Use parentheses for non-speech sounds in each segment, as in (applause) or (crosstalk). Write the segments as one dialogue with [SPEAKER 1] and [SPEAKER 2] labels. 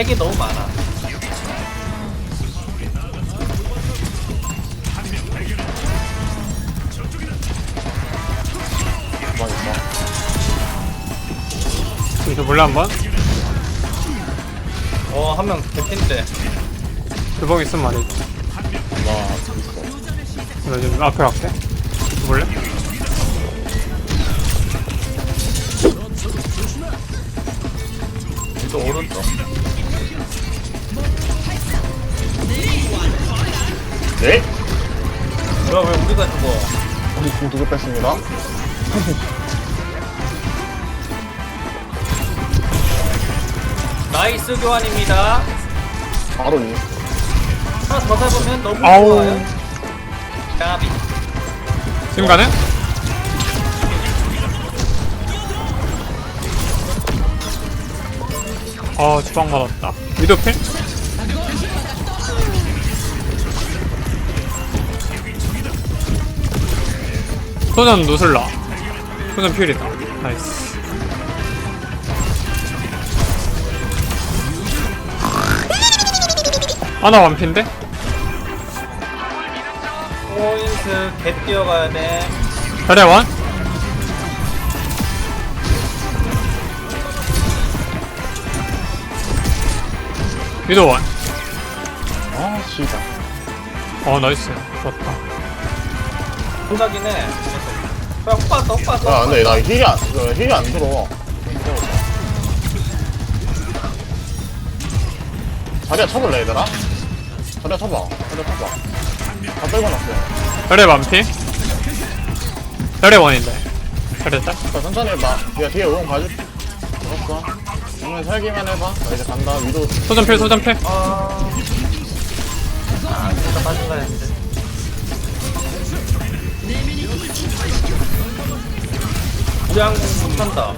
[SPEAKER 1] 핵이 너무 많아.
[SPEAKER 2] 이거 몰라 한번?
[SPEAKER 1] 어, 한명 개핀데.
[SPEAKER 2] 두방 있으면 말해줘
[SPEAKER 3] 나 있어.
[SPEAKER 2] 나 지금 앞에 갈게 몰래?
[SPEAKER 1] 또 오른쪽.
[SPEAKER 3] 네?
[SPEAKER 1] 뭐야, 왜 우리가 죽어?
[SPEAKER 3] 우리 공두개 뺐습니다.
[SPEAKER 1] 나이스 교환입니다.
[SPEAKER 3] 바로 이.
[SPEAKER 1] 하나 더 잡으면 너무
[SPEAKER 2] 아우.
[SPEAKER 1] 좋아요. 까비.
[SPEAKER 2] 지금 가는? 어 주방 받았다 위도필? 소전 노슬라 소전 필이다 나이스 하나 완핀데?
[SPEAKER 1] 포인트 개 뛰어가야 돼.
[SPEAKER 2] 자리야 원? 위도 원.
[SPEAKER 3] 아, 씨발.
[SPEAKER 2] 어 나이스 좋았다
[SPEAKER 1] 혼자긴 해. 야, 훅 봤어, 훅 봤어.
[SPEAKER 3] 야, 근데 나 힐이 안, 나 힐이 안 들어. 자리야 쳐볼래, 얘들아? 자리야 쳐봐. 자리야 쳐봐. 다 떨고 놨어요.
[SPEAKER 2] 자리야 만피 자리야 원인데 자리야 짤?
[SPEAKER 3] 자, 천천히 해봐. 야, 뒤에 응원 봐줄. 알았어. 오늘 살기만 해봐. 나 이제 간다. 위도.
[SPEAKER 2] 소전필 소전필
[SPEAKER 1] 아. 아, 진짜 빠진다 했는데. 우량 못한다.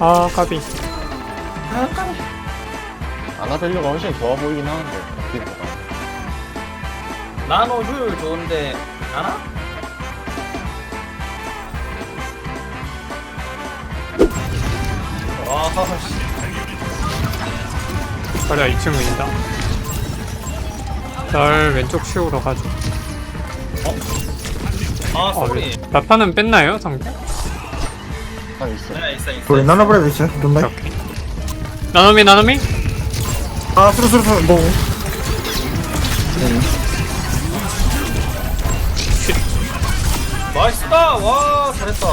[SPEAKER 2] 아 까비
[SPEAKER 3] 아나벨류가 훨씬 좋아 보이긴 하는데. 기분가.
[SPEAKER 1] 나노 효율 좋은데, 알아? 와, 씨.
[SPEAKER 2] 자리야 2층 민다 날 왼쪽 치우러 가죠
[SPEAKER 1] 아,
[SPEAKER 2] 아,
[SPEAKER 1] 소리.
[SPEAKER 2] 나파는 뺐나요 상대?
[SPEAKER 3] 아, 있어.
[SPEAKER 1] 네, 있어, 있어.
[SPEAKER 4] 우리 나눠버려도 있어 넌다
[SPEAKER 2] 오케이 나노미 나노미?
[SPEAKER 4] 아 수루 수루 수루 뭐
[SPEAKER 1] 나이스다! 와, 잘했다.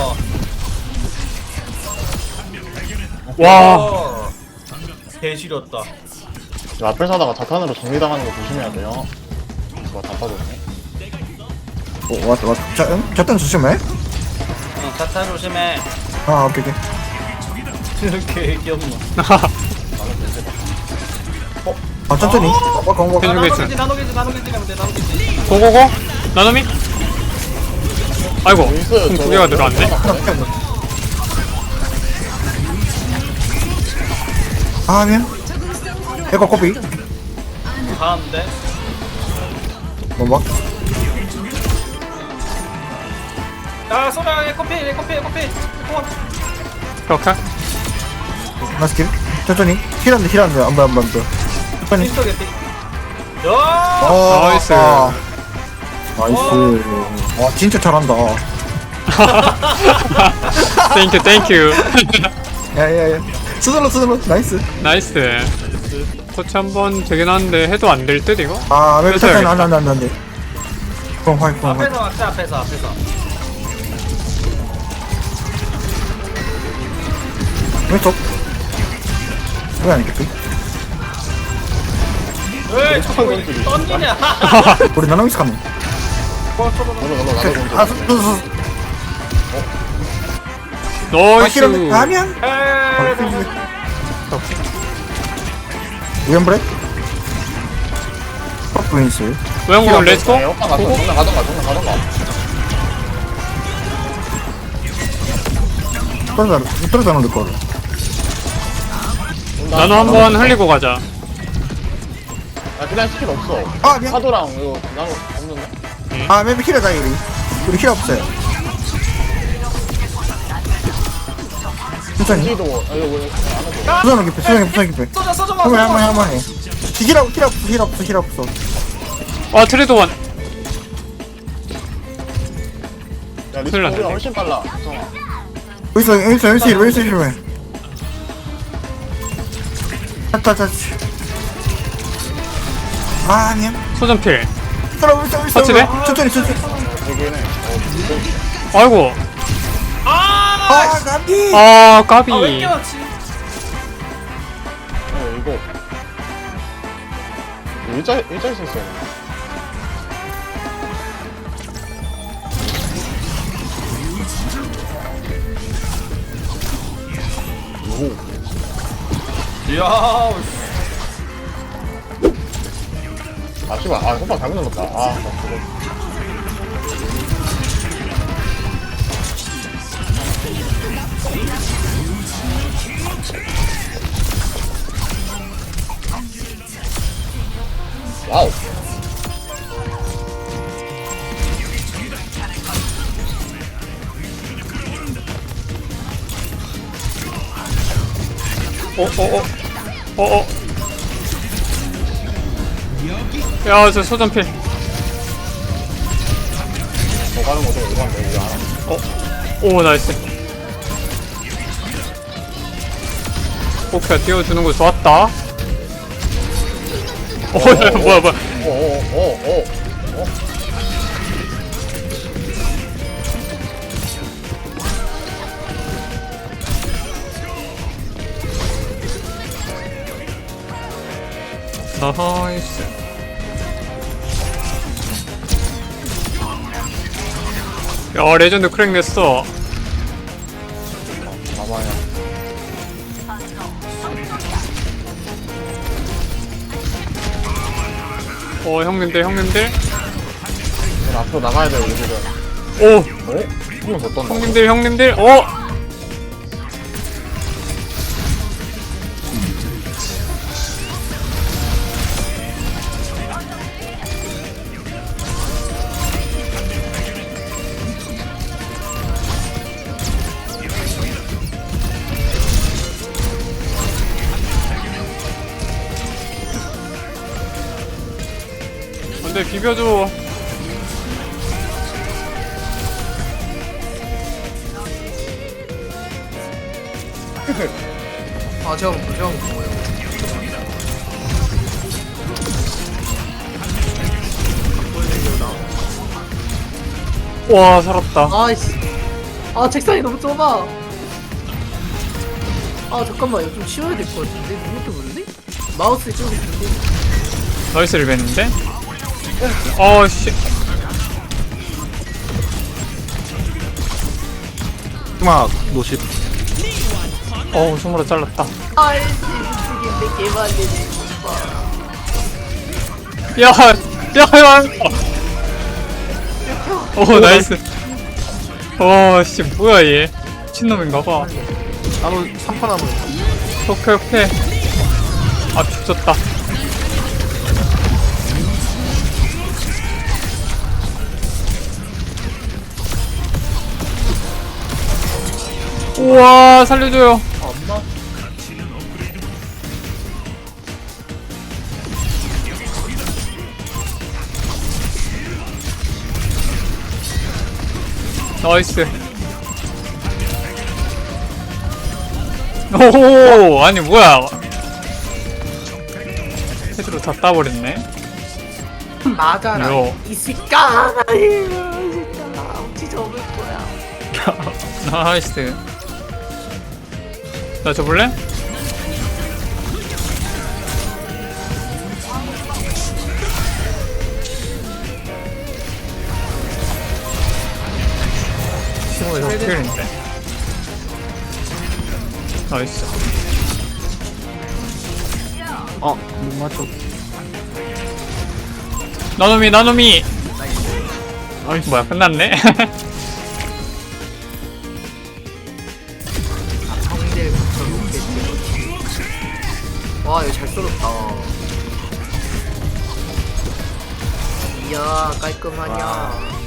[SPEAKER 2] 와
[SPEAKER 1] 어. 개 지렸다.
[SPEAKER 3] 야, 앞을 사다가 자탄으로 정리당하는 거 조심해야 돼요. 뭐다 빠졌네.
[SPEAKER 4] 어, 왔다 왔다 자, 응? 자탄 조심해
[SPEAKER 1] 응, 자탄 조심해.
[SPEAKER 4] 아 오케이 오케이
[SPEAKER 1] 이렇게 귀엽노. (laughs)
[SPEAKER 4] 아 천천히 어, 어, 어, 어.
[SPEAKER 2] 해주고 있어
[SPEAKER 1] 나노겠지, 나노겠지, 나노겠지 가면 돼, 나노겠지.
[SPEAKER 2] 고고고 나노미? 아이고
[SPEAKER 3] 있어요.
[SPEAKER 2] 공두 개가 들어왔네
[SPEAKER 4] 아 미안 이거 코피?
[SPEAKER 1] 가는데.
[SPEAKER 4] 뭐뭐
[SPEAKER 1] 야, 소라, 얘 커피, 얘 커피, 얘 커피. 어,
[SPEAKER 2] 그렇게
[SPEAKER 4] 나 스킬? 천천히. 힐한데 힐한데 안봐 안봐 안봐. 천천히.
[SPEAKER 1] 미스터 개피. 야!
[SPEAKER 4] 어,
[SPEAKER 2] 나이스.
[SPEAKER 4] 아. 나이스. 와 진짜 잘한다.
[SPEAKER 2] 땡큐 땡큐
[SPEAKER 4] 야야야. 스스로 스스로. 나이스.
[SPEAKER 2] 나이스 코치 한 번 되긴 하는데 해도 안 될 듯 이거?
[SPEAKER 4] 아맵
[SPEAKER 2] 그래서 여기
[SPEAKER 4] 안돼 안돼 안돼 그럼 화이 그럼 화이
[SPEAKER 1] 앞에서 앞에서, 앞에서.
[SPEAKER 4] 왼쪽 왜 아니겠지
[SPEAKER 1] 왜 자꾸 던지냐? (laughs)
[SPEAKER 4] 우리 나노미스 가면
[SPEAKER 3] 공주.
[SPEAKER 4] 아 수수 수 수 아
[SPEAKER 2] 나이스.
[SPEAKER 4] 아
[SPEAKER 1] 에이,
[SPEAKER 4] 위험브레 퍼프인스
[SPEAKER 2] 외형공 렛츠고
[SPEAKER 3] 야, 오빠 가서 정면 가던가, 정면 가던가.
[SPEAKER 4] 떨어져 떨어져 놓을 거를
[SPEAKER 2] 나노 한번 흘리고 가자.
[SPEAKER 3] 야, 그냥 스킬 없어.
[SPEAKER 4] 아 미안.
[SPEAKER 3] 파도랑 이거 나는 없는데?
[SPEAKER 4] 아 맵이 힐하다 우리 우리 힐 없어요 천천히.
[SPEAKER 3] 뒤도 뭐, 아, 이거 뭐, 안 해도.
[SPEAKER 4] 수정이 깊이, 수정이 깊이, 깊이.
[SPEAKER 1] 써줘 써줘 봐.
[SPEAKER 4] 한번에, 한번에, 한번에. 힐 없, 힐 없어, 힐 없어, 힐 없어.
[SPEAKER 2] 아 트레이더 원
[SPEAKER 3] 야, 리스크
[SPEAKER 2] 큰일 났네.
[SPEAKER 3] 우리가 훨씬 빨라. 성아.
[SPEAKER 4] 여기 있어, 여기 있어, 여기 있어, 여기 있어, 여기 있어. 자, 자, 자. 아, 아니야.
[SPEAKER 2] 소전필
[SPEAKER 4] 들어, 여기 있어, 여기 있어. 천천히, 천천히.
[SPEAKER 3] 해. 어,
[SPEAKER 2] 아이고
[SPEAKER 4] 아, 나비.
[SPEAKER 2] 아 까비
[SPEAKER 1] 아왜 깨웠지?
[SPEAKER 3] 어, 이거. 일자, 일자 있었어요. 오.
[SPEAKER 1] 이야.
[SPEAKER 3] 아, 씨발. 아, 호박 잘못 눌렀다. 아, 나 그거. 와우.
[SPEAKER 2] 어어어 어어 야저 소전필
[SPEAKER 3] 더 가는 거죠? 이거 한번 우리 알아.
[SPEAKER 2] 오 나이스 포크가 띄워주는 거 좋았다 어 뭐야 뭐야
[SPEAKER 3] 오, 오, 오, 오.
[SPEAKER 2] 나이스 야 레전드 크랙 냈어 어 형님들 형님들
[SPEAKER 3] 앞으로 나가야 돼, 우리들은.
[SPEAKER 2] 오
[SPEAKER 3] 어? 더 떴나?
[SPEAKER 2] 형님들 형님들 어 근데 비벼줘. (laughs)
[SPEAKER 5] 아 제가 제가 뭐예요?
[SPEAKER 2] 와 살았다.
[SPEAKER 5] 아이씨. 아 책상이 너무 좁아. 아 잠깐만. 이거 좀 치워야 될 것 같은데? 이것도 뭔데? 마우스 쪽이
[SPEAKER 2] 나이스를 뵀는데 어씨
[SPEAKER 4] 막, 노십.
[SPEAKER 2] 어우 손으로 잘랐다
[SPEAKER 5] 죽인데 개만 되지
[SPEAKER 2] 야, 야, 야. 오, 나이스. 어, 씨, 뭐야, 얘. 미친놈인가봐.
[SPEAKER 4] 나도 3판 하면.
[SPEAKER 2] 오케이, 오케이. 아, 죽졌다. 우와, 살려줘요. 나이스. 오, 아니 뭐야? 헤드로 다 따버렸네.
[SPEAKER 5] 막아라
[SPEAKER 2] 요.
[SPEAKER 5] 이 새끼야 진짜 억지 접을 거야 (laughs)
[SPEAKER 2] 나이스. 나 줘볼래? 시골에서 어떻게 했는데? 나이스.
[SPEAKER 4] 어, 못 맞춰.
[SPEAKER 2] 나노미, 나노미! 뭐야, 끝났네? (laughs)
[SPEAKER 5] 와 이거 잘 썰었다. 이야 깔끔하냐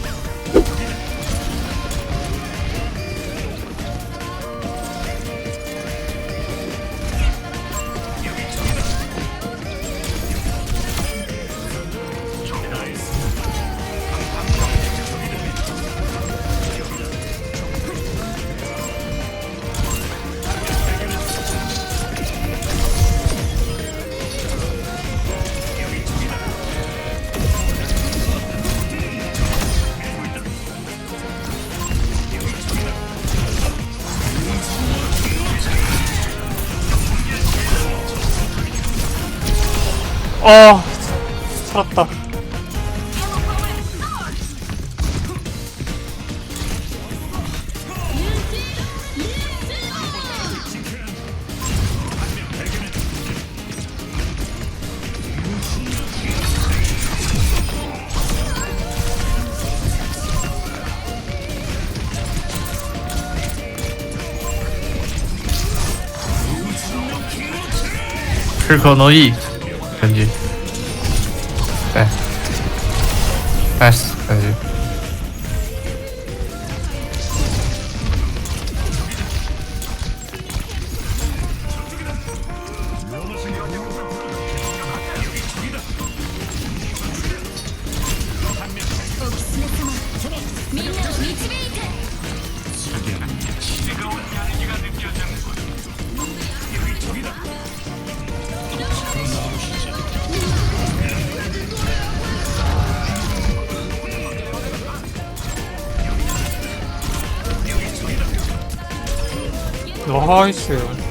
[SPEAKER 2] 어. 살았다.
[SPEAKER 6] 그거너이
[SPEAKER 2] 나이스